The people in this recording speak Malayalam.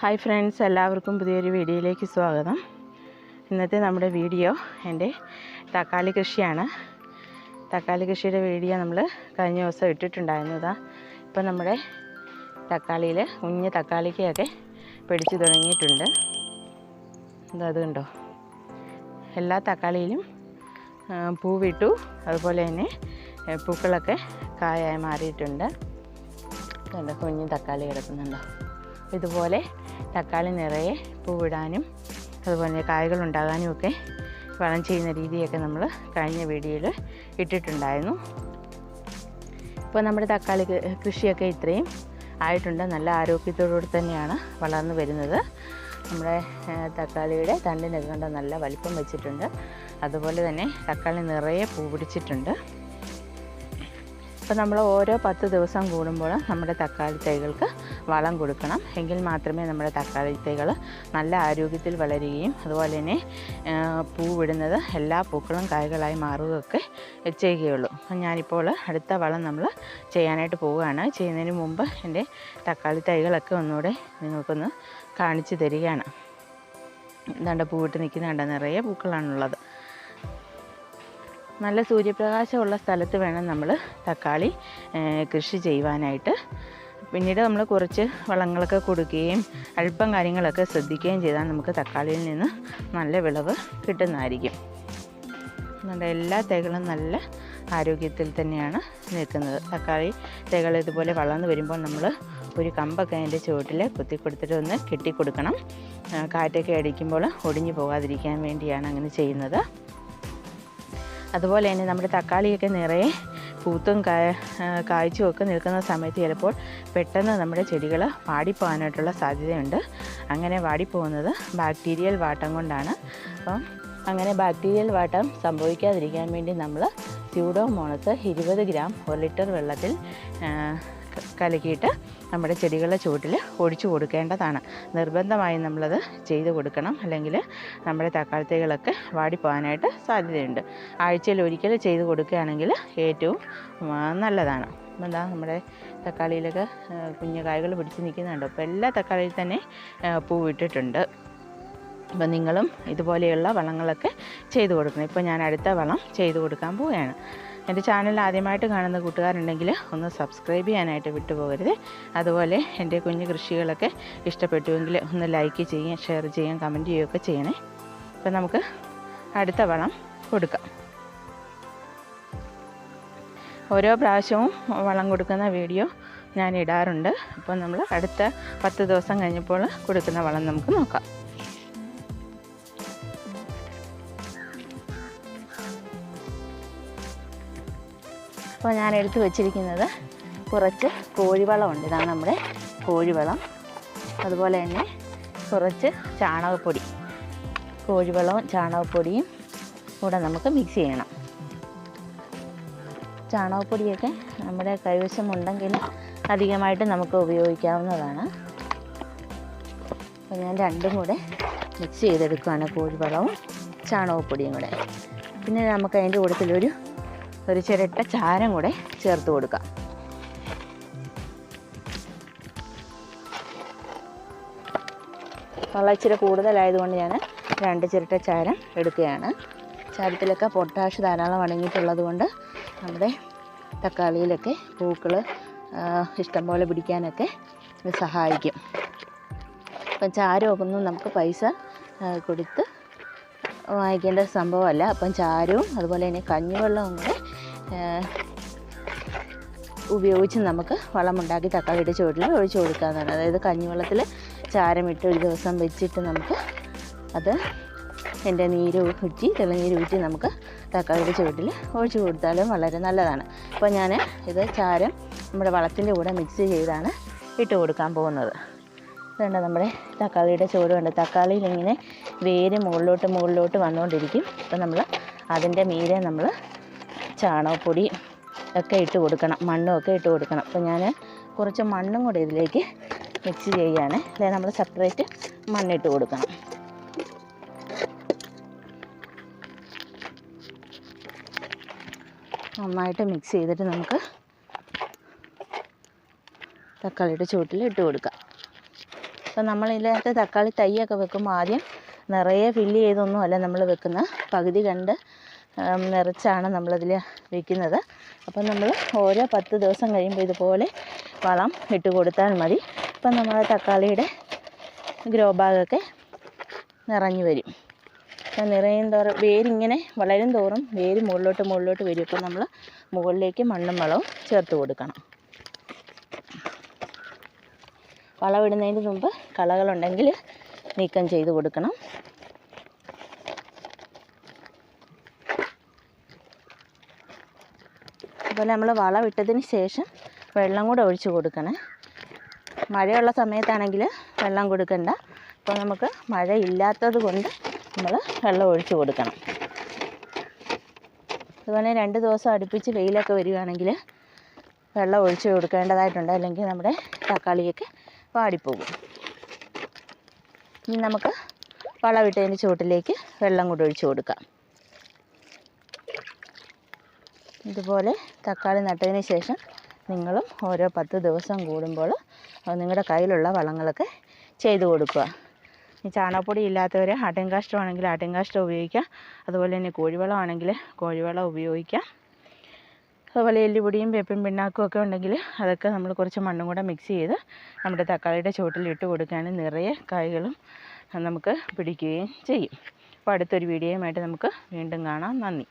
ഹായ് ഫ്രണ്ട്സ് എല്ലാവർക്കും പുതിയൊരു വീഡിയോയിലേക്ക് സ്വാഗതം. ഇന്നത്തെ നമ്മുടെ വീഡിയോ എന്റെ തക്കാളി കൃഷിയാണ്. തക്കാളി കൃഷിയുടെ വീഡിയോ നമ്മൾ കഴിഞ്ഞ ദിവസം ഇട്ടിട്ടുണ്ടായിരുന്നതാ ഇപ്പം നമ്മുടെ തക്കാളിയിൽ കുഞ്ഞ് തക്കാളിക്കൊക്കെ പിടിച്ചു തുടങ്ങിയിട്ടുണ്ട്. അത് കണ്ടോ? എല്ലാ തക്കാളിയിലും പൂവിട്ടു. അതുപോലെ തന്നെ പൂക്കളൊക്കെ കായായി മാറിയിട്ടുണ്ട്. കണ്ടോ കുഞ്ഞ് തക്കാളി കിടക്കുന്നുണ്ടോ. ഇതുപോലെ തക്കാളി നിറയെ പൂവിടാനും അതുപോലെ കായകൾ ഉണ്ടാകാനും ഒക്കെ വളം ചെയ്യുന്ന രീതിയൊക്കെ നമ്മൾ കഴിഞ്ഞ വീഡിയോയിൽ ഇട്ടിട്ടുണ്ടായിരുന്നു. ഇപ്പോൾ നമ്മുടെ തക്കാളി കൃഷിയൊക്കെ ഇത്രയും ആയിട്ടുണ്ട്. നല്ല ആരോഗ്യത്തോടുകൂടി തന്നെയാണ് വളർന്നു വരുന്നത്. നമ്മുടെ തക്കാളിയുടെ തണ്ടിനൊക്കെ കണ്ട നല്ല വലിപ്പം വെച്ചിട്ടുണ്ട്. അതുപോലെ തന്നെ തക്കാളി നിറയെ പൂ പിടിച്ചിട്ടുണ്ട് അപ്പോൾ നമ്മൾ ഓരോ പത്ത് ദിവസം കൂടുമ്പോൾ നമ്മുടെ തക്കാളി തൈകൾക്ക് വളം കൊടുക്കണം. എങ്കിൽ മാത്രമേ നമ്മുടെ തക്കാളി തൈകൾ നല്ല ആരോഗ്യത്തിൽ വളരുകയും അതുപോലെ തന്നെ പൂവിടുന്നത് എല്ലാ പൂക്കളും കായ്കളായി മാറുകയൊക്കെ ചെയ്യുകയുള്ളൂ. അപ്പം ഞാനിപ്പോൾ അടുത്ത വളം നമ്മൾ ചെയ്യാനായിട്ട് പോവുകയാണ്. ചെയ്യുന്നതിന് മുമ്പ് എന്റെ തക്കാളി തൈകളൊക്കെ ഒന്നുകൂടെ നിങ്ങൾക്കൊന്ന് കാണിച്ചു തരികയാണ്. എന്താണ്ട് പൂവിട്ട് നിൽക്കുന്നുണ്ട് നിറയെ പൂക്കളാണുള്ളത്. നല്ല സൂര്യപ്രകാശമുള്ള സ്ഥലത്ത് വേണം നമ്മൾ തക്കാളി കൃഷി ചെയ്യുവാനായിട്ട്. പിന്നീട് നമ്മൾ കുറച്ച് വളങ്ങളൊക്കെ കൊടുക്കുകയും അല്പം കാര്യങ്ങളൊക്കെ ശ്രദ്ധിക്കുകയും ചെയ്താൽ നമുക്ക് തക്കാളിയിൽ നിന്ന് നല്ല വിളവ് കിട്ടുന്നതായിരിക്കും. നമ്മുടെ എല്ലാ തൈകളും നല്ല ആരോഗ്യത്തിൽ തന്നെയാണ് നിൽക്കുന്നത്. തക്കാളി തൈകൾ ഇതുപോലെ വളർന്നു വരുമ്പോൾ നമ്മൾ ഒരു കമ്പൊക്കെ അതിന്റെ ചുവട്ടിൽ കുത്തി കൊടുത്തിട്ട് ഒന്ന് കെട്ടിക്കൊടുക്കണം. കാറ്റൊക്കെ അടിക്കുമ്പോൾ ഒടിഞ്ഞു പോകാതിരിക്കാൻ വേണ്ടിയാണ് അങ്ങനെ ചെയ്യുന്നത്. അതുപോലെ തന്നെ നമ്മുടെ തക്കാളിയൊക്കെ നിറയെ പൂത്തും കായ കായ്ച്ചും ഒക്കെ നിൽക്കുന്ന സമയത്ത് ചിലപ്പോൾ പെട്ടെന്ന് നമ്മുടെ ചെടികൾ വാടിപ്പോകാനായിട്ടുള്ള സാധ്യതയുണ്ട്. അങ്ങനെ വാടിപ്പോകുന്നത് ബാക്ടീരിയൽ വാട്ടം കൊണ്ടാണ്. അപ്പം അങ്ങനെ ബാക്ടീരിയൽ വാട്ടം സംഭവിക്കാതിരിക്കാൻ വേണ്ടി നമ്മൾ സ്യൂഡോമോണസ് ഇരുപത് ഗ്രാം ഒരു ലിറ്റർ വെള്ളത്തിൽ കലക്കിയിട്ട് നമ്മുടെ ചെടികളുടെ ചുവട്ടിൽ ഒഴിച്ചു കൊടുക്കേണ്ടതാണ്. നിർബന്ധമായും നമ്മളത് ചെയ്ത് കൊടുക്കണം. അല്ലെങ്കിൽ നമ്മുടെ തക്കാളിത്തൈകളൊക്കെ വാടിപ്പോകാനായിട്ട് സാധ്യതയുണ്ട്. ആഴ്ചയിൽ ഒരിക്കൽ ചെയ്ത് കൊടുക്കുകയാണെങ്കിൽ ഏറ്റവും നല്ലതാണ്. എന്താ നമ്മുടെ തക്കാളിയിലൊക്കെ കുഞ്ഞു കായകൾ പിടിച്ച് നിൽക്കുന്നുണ്ട്. അപ്പോൾ എല്ലാ തക്കാളിയിൽ തന്നെ പൂവിട്ടിട്ടുണ്ട്. അപ്പോൾ നിങ്ങളും ഇതുപോലെയുള്ള വളങ്ങളൊക്കെ ചെയ്തു കൊടുക്കണം. ഇപ്പോൾ ഞാൻ അടുത്ത വളം ചെയ്തു കൊടുക്കാൻ പോവുകയാണ്. എന്റെ ചാനൽ ആദ്യമായിട്ട് കാണുന്ന കൂട്ടുകാരുണ്ടെങ്കിൽ ഒന്ന് സബ്സ്ക്രൈബ് ചെയ്യാനായിട്ട് വിട്ടുപോകരുത്. അതുപോലെ എന്റെ കുഞ്ഞു കൃഷികളൊക്കെ ഇഷ്ടപ്പെട്ടുവെങ്കിൽ ഒന്ന് ലൈക്ക് ചെയ്യുക ഷെയർ ചെയ്യുകയും കമന്റ് ചെയ്യുകയൊക്കെ ചെയ്യണേ. അപ്പം നമുക്ക് അടുത്ത വളം കൊടുക്കാം. ഓരോ പ്രാവശ്യവും വളം കൊടുക്കുന്ന വീഡിയോ ഞാൻ ഇടാറുണ്ട്. അപ്പോൾ നമ്മൾ അടുത്ത പത്ത് ദിവസം കഴിഞ്ഞപ്പോൾ കൊടുക്കുന്ന വളം നമുക്ക് നോക്കാം. അപ്പോൾ ഞാൻ എടുത്തു വച്ചിരിക്കുന്നത് കുറച്ച് കോഴിവളമുണ്ട്. ഇതാണ് നമ്മുടെ കോഴിവളം. അതുപോലെ തന്നെ കുറച്ച് ചാണകപ്പൊടി. കോഴിവളവും ചാണകപ്പൊടിയും കൂടെ നമുക്ക് മിക്സ് ചെയ്യണം. ചാണകപ്പൊടിയൊക്കെ നമ്മുടെ കൈവശം ഉണ്ടെങ്കിൽ അധികമായിട്ട് നമുക്ക് ഉപയോഗിക്കാവുന്നതാണ്. അപ്പോൾ ഞാൻ രണ്ടും കൂടെ മിക്സ് ചെയ്തെടുക്കുകയാണ് കോഴിവളവും ചാണകപ്പൊടിയും കൂടെ. പിന്നെ നമുക്ക് അതിന്റെ കൂട്ടത്തിലൊരു ഒരു ചിരട്ട ചാരം കൂടെ ചേർത്ത് കൊടുക്കാം. വളം ഇച്ചിരി കൂടുതലായതുകൊണ്ട് ഞാൻ രണ്ട് ചിരട്ട ചാരം എടുക്കുകയാണ്. ചാരത്തിലൊക്കെ പൊട്ടാഷ് ധാരാളം അടങ്ങിയിട്ടുള്ളത് കൊണ്ട് നമ്മുടെ തക്കാളിയിലൊക്കെ പൂക്കൾ ഇഷ്ടംപോലെ പിടിക്കാനൊക്കെ സഹായിക്കും. അപ്പം ചാരമൊക്കെ ഒന്നും നമുക്ക് പൈസ കൊടുത്ത് വാങ്ങിക്കേണ്ട സംഭവമല്ല. അപ്പം ചാരവും അതുപോലെ തന്നെ കഞ്ഞിവെള്ളവും കൂടെ ഉപയോഗിച്ച് നമുക്ക് വളമുണ്ടാക്കി തക്കാളിയുടെ ചുവട്ടിൽ ഒഴിച്ചു കൊടുക്കാവുന്നതാണ്. അതായത് കഞ്ഞിവെള്ളത്തിൽ ചാരമിട്ട് ഒരു ദിവസം വെച്ചിട്ട് നമുക്ക് അത് എന്റെ നീര് ഊറ്റി തെളിനീര് ഊറ്റി നമുക്ക് തക്കാളിയുടെ ചുവട്ടിൽ ഒഴിച്ചു കൊടുത്താലും വളരെ നല്ലതാണ്. അപ്പോൾ ഞാൻ ഇത് ചാരം നമ്മുടെ വളത്തിന്റെ കൂടെ മിക്സ് ചെയ്താണ് ഇട്ട് കൊടുക്കാൻ പോകുന്നത്. ഇതുണ്ട് നമ്മുടെ തക്കാളിയുടെ ചോറുണ്ട് തക്കാളിയിൽ ഇങ്ങനെ വേര് മുകളിലോട്ട് മുകളിലോട്ട് വന്നുകൊണ്ടിരിക്കും. അപ്പോൾ നമ്മൾ അതിന്റെ മീരെ നമ്മൾ ചാണകപ്പൊടി ഒക്കെ ഇട്ട് കൊടുക്കണം. മണ്ണും ഒക്കെ ഇട്ട് കൊടുക്കണം. അപ്പോൾ ഞാൻ കുറച്ച് മണ്ണും കൂടെ ഇതിലേക്ക് മിക്സ് ചെയ്യുകയാണ് അല്ലെങ്കിൽ നമ്മൾ സെപ്പറേറ്റ് മണ്ണിട്ട് കൊടുക്കണം. നന്നായിട്ട് മിക്സ് ചെയ്തിട്ട് നമുക്ക് തക്കാളിയുടെ ചുവട്ടിൽ ഇട്ട് കൊടുക്കാം. അപ്പം നമ്മൾ ഇതിനകത്ത് തക്കാളി തൈയൊക്കെ വെക്കുമ്പോൾ ആദ്യം നിറയെ ഫില്ല് ചെയ്തൊന്നും അല്ല നമ്മൾ വെക്കുന്ന പകുതി കണ്ട് നിറച്ചാണ് നമ്മളതിൽ വെക്കുന്നത്. അപ്പം നമ്മൾ ഓരോ പത്ത് ദിവസം കഴിയുമ്പോൾ ഇതുപോലെ വളം ഇട്ട് കൊടുത്താൽ മതി. അപ്പം നമ്മുടെ തക്കാളിയുടെ ഗ്രോ ബാഗൊക്കെ നിറഞ്ഞു വരും. നിറയും തോറും വേരിങ്ങനെ വളരും തോറും വേര് മുകളിലോട്ട് മുകളിലോട്ട് വരും. അപ്പം നമ്മൾ മുകളിലേക്ക് മണ്ണും വളവും ചേർത്ത് കൊടുക്കണം. വളമിടുന്നതിന് മുമ്പ് കളകളുണ്ടെങ്കിൽ നീക്കം ചെയ്ത് കൊടുക്കണം. അതുപോലെ നമ്മൾ വളമിട്ടതിന് ശേഷം വെള്ളം കൂടെ ഒഴിച്ച് കൊടുക്കണേ. മഴയുള്ള സമയത്താണെങ്കിൽ വെള്ളം കൊടുക്കണ്ട. അപ്പോൾ നമുക്ക് മഴ ഇല്ലാത്തത് കൊണ്ട് നമ്മൾ വെള്ളം ഒഴിച്ച് കൊടുക്കണം. അതുപോലെ രണ്ട് ദിവസം അടുപ്പിച്ച് വെയിലൊക്കെ വരികയാണെങ്കിൽ വെള്ളം ഒഴിച്ച് കൊടുക്കേണ്ടതായിട്ടുണ്ട്. അല്ലെങ്കിൽ നമ്മുടെ തക്കാളിയൊക്കെ വാടിപ്പോകും. ഇനി നമുക്ക് വളമിട്ടതിന് ചുവട്ടിലേക്ക് വെള്ളം കൂടെ ഒഴിച്ച് കൊടുക്കാം. ഇതുപോലെ തക്കാളി നട്ടതിന് ശേഷം നിങ്ങളും ഓരോ പത്ത് ദിവസം കൂടുമ്പോൾ നിങ്ങളുടെ കയ്യിലുള്ള വളങ്ങളൊക്കെ ചെയ്തു കൊടുക്കുക. ഈ ചാണകപ്പൊടി ഇല്ലാത്തവർ ആട്ടിൻകാഷ്ടമാണെങ്കിൽ ആട്ടിൻകാഷ്ടം ഉപയോഗിക്കാം അതുപോലെ തന്നെ കോഴിവളമാണെങ്കിൽ കോഴിവളം ഉപയോഗിക്കാം അതുപോലെ എല്ലുപൊടിയും വേപ്പും പിണ്ണാക്കും ഒക്കെ ഉണ്ടെങ്കിൽ അതൊക്കെ നമ്മൾ കുറച്ച് മണ്ണും കൂടെ മിക്സ് ചെയ്ത് നമ്മുടെ തക്കാളിയുടെ ചുവട്ടിൽ ഇട്ട് കൊടുക്കുകയാണെങ്കിൽ നിറയെ കായ്കളും നമുക്ക് പിടിക്കുകയും ചെയ്യും. അപ്പോൾ അടുത്തൊരു വീഡിയോയുമായിട്ട് നമുക്ക് വീണ്ടും കാണാം. നന്ദി.